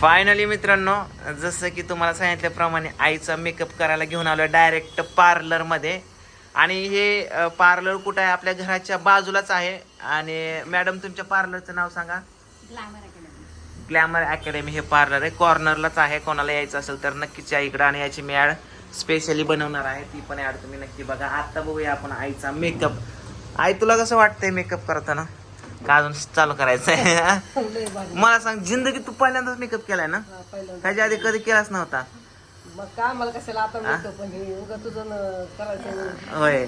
Finally मित्रांनो जसं की तुम्हाला सांगितल्याप्रमाणे आईचा मेकअप करायला घेऊन आलो डायरेक्ट पार्लरमध्ये आणि हे पार्लर कुठं आहे? आपल्या घराच्या बाजूलाच आहे. आणि मॅडम तुमच्या पार्लरचं नाव सांगा. ग्लॅमर अकॅडमी हे पार्लर आहे. कॉर्नरलाच आहे. कोणाला यायचं असेल तर नक्कीच या इकडं. आणि याची मी ॲड स्पेशली बनवणार आहे. ती पण ॲड तुम्ही नक्की बघा. आता बघूया आपण आईचा मेकअप आई तुला कसं वाटतंय मेकअप करताना? का अजून चालू करायचं आहे मला सांग जिंदगी तू पहिल्यांदाच मेकअप केलाय ना? ह्याच्या आधी कधी केलाच नव्हता? होय.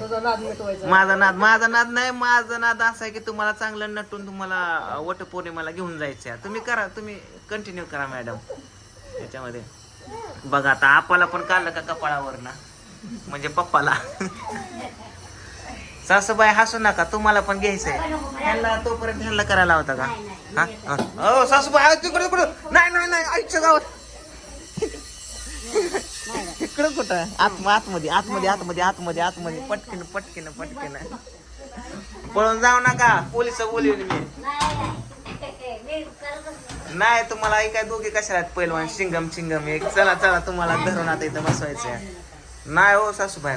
माझा नाद माझा नाद नाही माझा नाद असा आहे की तुम्हाला चांगलं नटून तुम्हाला वट पौर्णिमाला घेऊन जायचं तुम्ही करा तुम्ही कंटिन्यू करा मॅडम याच्यामध्ये बघा आता आपाला पण काढलं का कपाळावर ना? म्हणजे पप्पाला. सासूबाई हसू नका तुम्हाला पण घ्यायचंय. ह्यांना तोपर्यंत ह्यांना करायला होता का? हा? हा? सासूबाई आहे तिकडे तिकडे. नाही नाही नाही आईच्या गावात. इकडं कुठं? आहे? आत आतमध्ये आतमध्ये आतमध्ये आतमध्ये आतमध्ये. पटकीन पटकीन पटकीन. पळून जाऊ नका. पोलीस बोलवली मी. नाही तुम्हाला काय दोघे कशाला आहेत? पैलवान शिंगम शिंगम एक चला चला तुम्हाला धरून आता इथं बसवायचंय. नाही हो सासूबाई.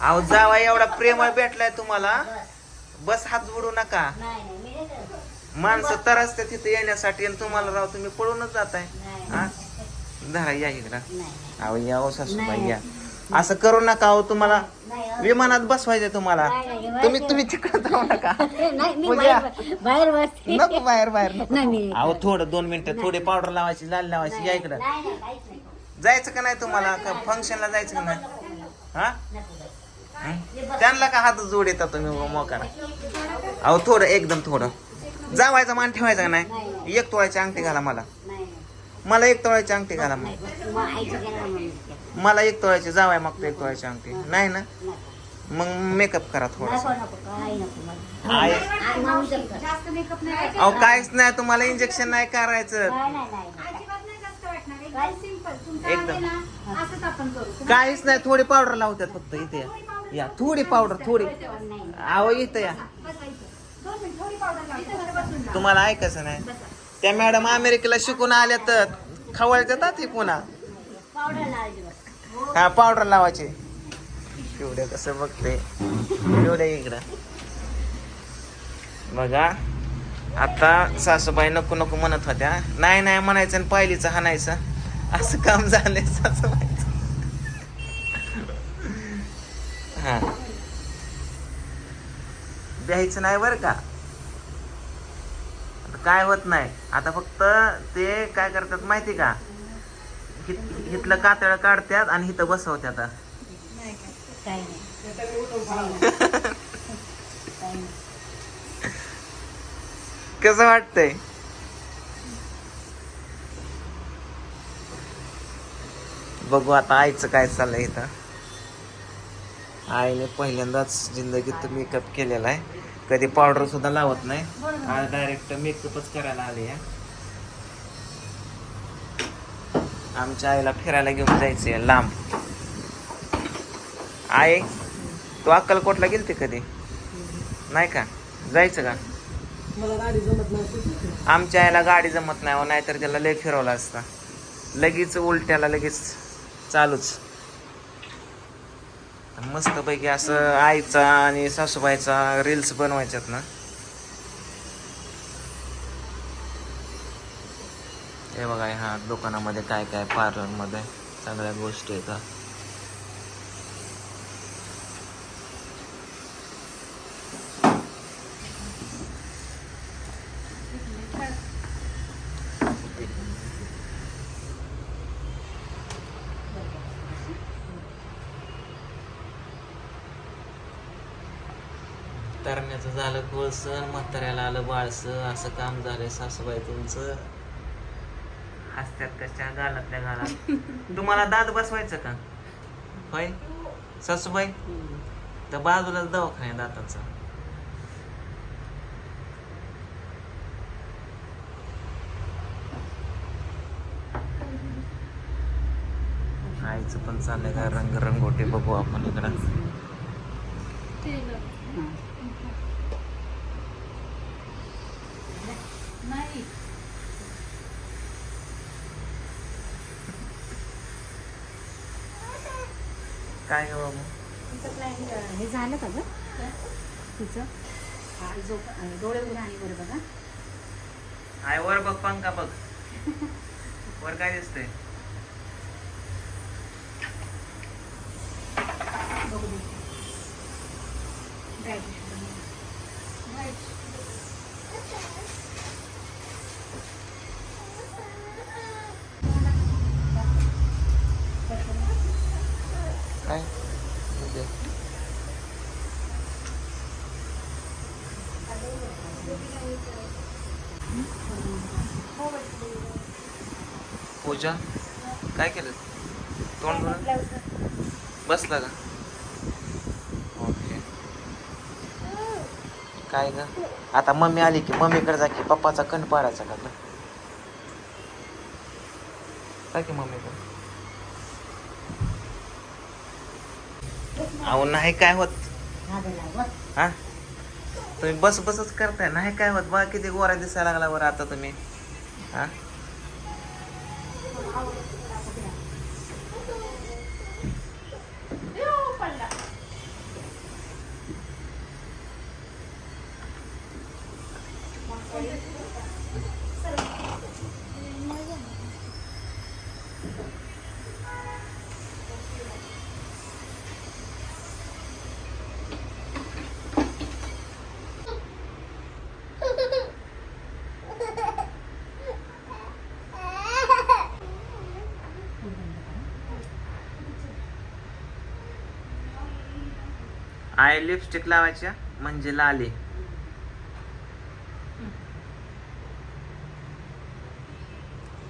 अहो जावा एवढा प्रेमळ भेटलाय तुम्हाला. बस. हात जोडू नका. माणसं तरसते तिथे येण्यासाठी आणि तुम्हाला राव तुम्ही पळूनच जाताय. हा? धरा या इकडं. अहो या हो सासूबाई या. असं करू नका अहो तुम्हाला. विमानात बसवायचंय तुम्हाला. तुम्ही तुम्ही तिकडे जाऊ नका. नाही मी पूजा. बाहेर बाहेर बसते. नको बाहेर बाहेर नको. नाही मी अहो थोडं दोन मिनिटं थोडे पावडर लावायची लाल लावायची या इकडं. नाही नाही काहीच नाही. जायचं का नाही तुम्हाला? का फंक्शनला जायचं का नाही? हा? त्यांना का हात जोड येतात तुम्ही मोकारा अहो थोडं एकदम थोडं. जावायचं मान ठेवायचं का नाही? एक तोळ्याची अंगठी घाला मला. मला एक तोळ्याची अंगठी घाला मग. मला एक तोळ्याची जावाय मागतो एक तोळ्याची अंगठी. नाही ना? मग मेकअप करा थोडा अहो काहीच नाही तुम्हाला इंजेक्शन नाही करायचं. एकदम. असंच आपण करू. काहीच नाही थोडी पावडर लावतात फक्त इथे या. या थोडी पावडर थोडी. अहो इथं या. तुम्हाला ऐकायचं नाही. त्या मॅडम अमेरिकेला शिकून आल्या तर खवळतात ती पुन्हा. पावडर लावायची बस. हा पावडर लावायची. एवढं कसं बघते. एवढ्या इकडं. बघा. आता सासूबाई नको नको म्हणत होत्या. नाही नाही म्हणायचं आणि पायलीचं हाणायचं. असं काम झालंय सासूबाईचं हा. द्यायचं नाही बरं का? काय होत नाही. आता फक्त ते काय करतात माहिती का? हितलं कातळ काढतात आणि काही नाही. कसं वाटतंय? बघू आता आईचं काय चाललंय इथं. आईने पहिल्यांदाच जिंदगीत मेकअप केलेला आहे. कधी पावडर सुद्धा लावत नाही. आज डायरेक्ट मेकअपच करायला आले आहे. आमच्या आईला फिरायला घेऊन जायचंय लांब. आई तू अक्कलकोटला गेलते कधी? नाही का? जायचं का? आमच्या याला गाडी जमत नाही हो नाहीतर त्याला लय फिरवला असता. लगेच उलट्याला लगेच चालूच. मस्तपैकी असं आईचा आणि सासूबाईचा रील्स बनवायच्यात ना. हे बघा ह्या दुकानामध्ये काय काय पार्लरमध्ये सगळ्या गोष्टी येतात झालं कोळसं म्हाताऱ्याला आलं बाळसं असं काम झालंय सासूबाई तुमचं. हसत्यात कशा गालातल्या गालात. तुम्हाला दात बसवायचं का? होय? सासूबाई? तर बाजूलाच दवाखाना आहे दाताचा. आईचं पण चाललंय का? रंग रंगोटी बघू आपण इकडं. काय ग बाबू? हे झालं का गं? तिचं हा डोळे उघडा आणि बरं बघा. आय वर बघ पंखा बघ. वर काय दिसतंय? बघू दे काय दे. पूजा? काय केलं? तोंड धुणं? बसला का? ओके. काय ग? आता मम्मी आली की मम्मीकडे जा की पप्पाचा कण पाडायचा का काय की मम्मीकडे अहो नाही काय होत? हा? तुम्ही बस बसच करताय नाही काय होत? बा किती गोरा दिसायला लागला बरं आता तुम्ही. हां? आय लिपस्टिक लावायच्या म्हणजे लाली.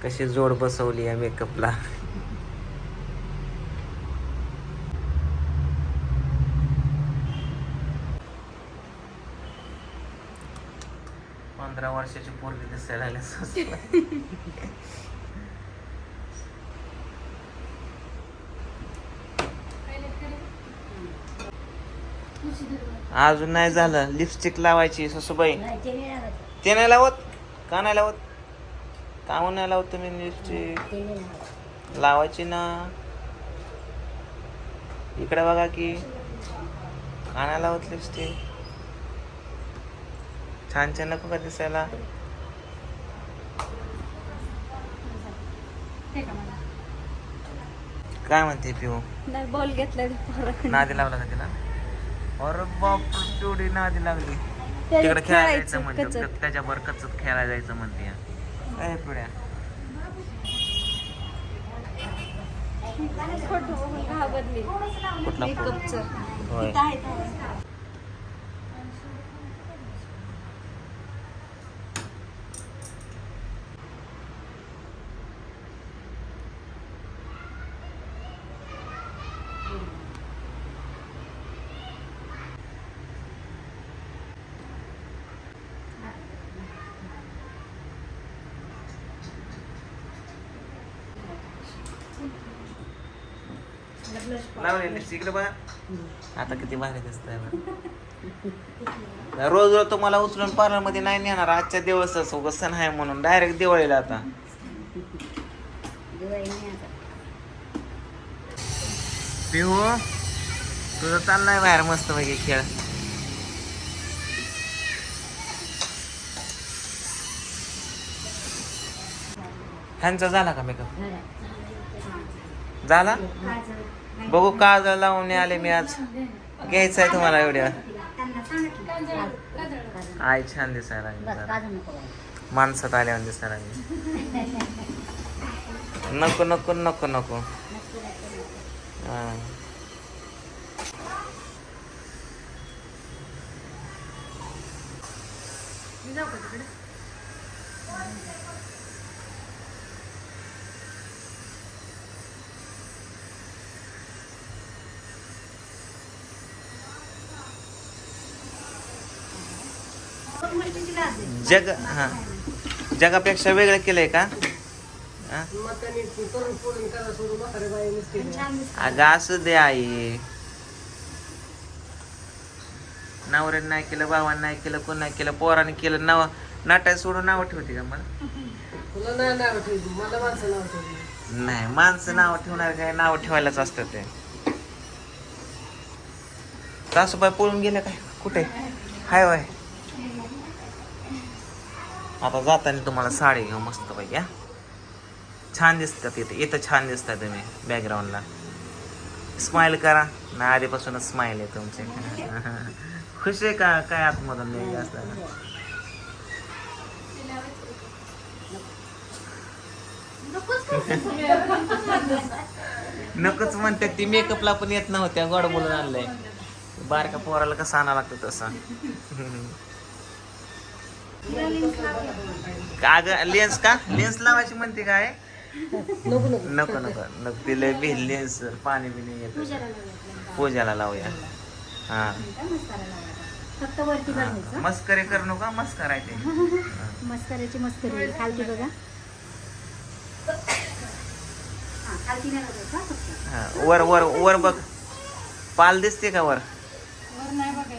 कशी जोड बसवली या मेकअपला पंधरा वर्षाची पोरगी दिसायला अजून नाही झालं. लिपस्टिक लावायची ससूबाई. ते नाही लावत. का नाही लावत? का म्हणून नाही लावत तुम्ही लिपस्टिक लावायची ना. इकडे बघा की. का नाही लावत लिपस्टिक छान छान नको का दिसायला? काय म्हणते पिऊ? नाही बॉल घेतला नादी लावला का तिला? अरे बाप पिवडी नादी लागली. तिकडे खेळायला जायचं म्हणते त्याच्यावर कचत खेळायला जायचं म्हणते. काय पिढ्या. कुठला लावले लिपस्टिक बघा. आता किती भारी दिसतंय बघ. रोज रोज तुम्हाला उचलून पार्लरमध्ये नाही नेणार आजच्या दिवसच उगाच सण आहे म्हणून. डायरेक्ट दिवाळीला आता. पिहू तुझं चाललाय बाहेर मस्त पैकी खेळ. ह्यांचा झाला का मेकअप झाला. बघू काजळ लावून आले मी आज. घ्यायचं आहे तुम्हाला एवढ्या. आय छान दिसायला लागली माणसात आल्यावर दिसायला लागली. नको नको नको नको. हा. जग हां. जगापेक्षा वेगळं केलंय का? अगं असं दे आई. नवऱ्याने नाही केलं भावाने नाही केलं कोण नाही केलं पोराने केलं नाव नाटाय सोडून नाव ठेवते का मला? नाही माणसं नाव ठेवणार काय? नाव ठेवायलाच असतं ते. सासूबाई पळून गेलं काय? कुठे? हाय वाय आता जाताना तुम्हाला साडी घेऊ मस्त पैकी हा. छान दिसतात इथे. इथं छान दिसतात तुम्ही बॅकग्राऊंडला स्माइल करा. ना आधीपासूनच स्माइल आहे तुमचे. खुश आहे का? काय आतमधून नेहमी असताना? नकोच म्हणतात ती मेकअपला पण येत नव्हत्या. गोड बोलून आणलंय. बारका पोराला कसं आणा लागतं तसं? का ग? लेन्स का? लेन्स लावायची म्हणते काय? नको नको. नको तिला बी लेन्स पाणी बिणी येत. पूजाला लावूया. हा. मस्कारा करू नका मस्त करायचे मस्कऱ्याची मस्करी. खालती बघा. हा हा हा, वर वर वर बघ. पाल दिसते का वर? वर नाही बघायचं.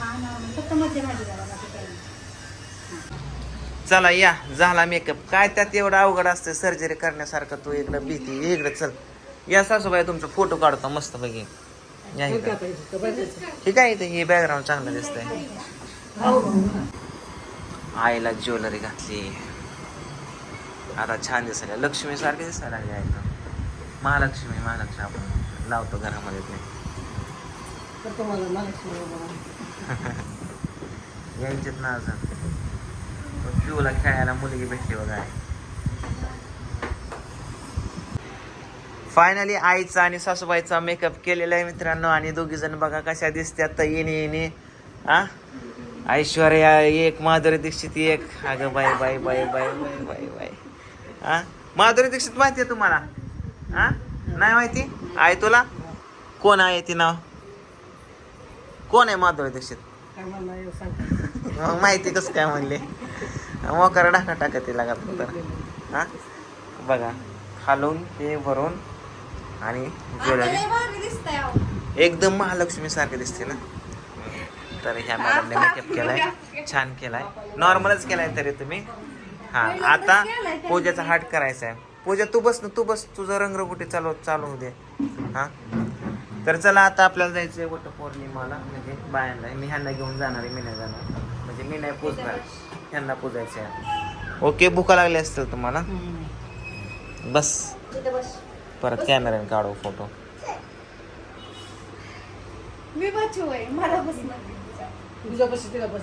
हा फक्त मध्य बाकी काही चला या. झाला मेकअप काय त्यात एवढं अवघड असतं सर्जरी करण्यासारखं तू इकडं भीती इकडं चल. या सासूबाई तुमचा फोटो काढतो मस्त पैकी या इकडं. ठीक आहे इथे? हे बॅकग्राऊंड चांगलं दिसतंय. आईला ज्वेलरी घातली. आता छान दिसायला लक्ष्मी सारखी दिसायला लागली आहे महालक्ष्मी महालक्ष्मी आपण लावतो घरामध्ये. ते तर तुम्हाला महालक्ष्मी यायचेत ना अजून. पिऊला खेळायला मुलगी भेटली बघा. फायनली आईचा आणि सासूबाईचा मेकअप केलेला आहे मित्रांनो. आणि दोघी जण बघा कशा दिसतात तर येणे येणे. आ? ऐश्वर्या एक माधुरी दीक्षित एक. अगं bye bye bye bye bye bye bye आ? माधुरी दीक्षित माहिती आहे तुम्हाला? हा नाही माहिती? आहे तुला? कोण आहे ती नाव? कोण आहे माधुरी दीक्षित काय म्हणणार आहे सांग मग माहिती कसं काय म्हणले? मोकार टाका टाका तिला का तर हा? बघा खालून ते भरून आणि ज्वेलरी एकदम महालक्ष्मी सारखे दिसते ना? तर ह्या मॅडमने मेकअप केलाय छान केलाय. नॉर्मलच केलाय तरी तुम्ही. हा आता पूजेचा हाट करायचा आहे पूजा तू बस ना तू बस. तुझं रंगरगुटी चालू चालू होऊ दे. हा? तर चला आता आपल्याला जायचंय वटपौर्णिमाला म्हणजे बायांना. मी ह्यांना घेऊन जाणार आहे मी नाही जाणार. म्हणजे मी नाही पूजणार. ह्यांना पूजायचं आहे ओके भुका लागले असतील तुम्हाला? बस. परत कॅमेऱ्याने काढू फोटो. मी आहे मला तिला बस.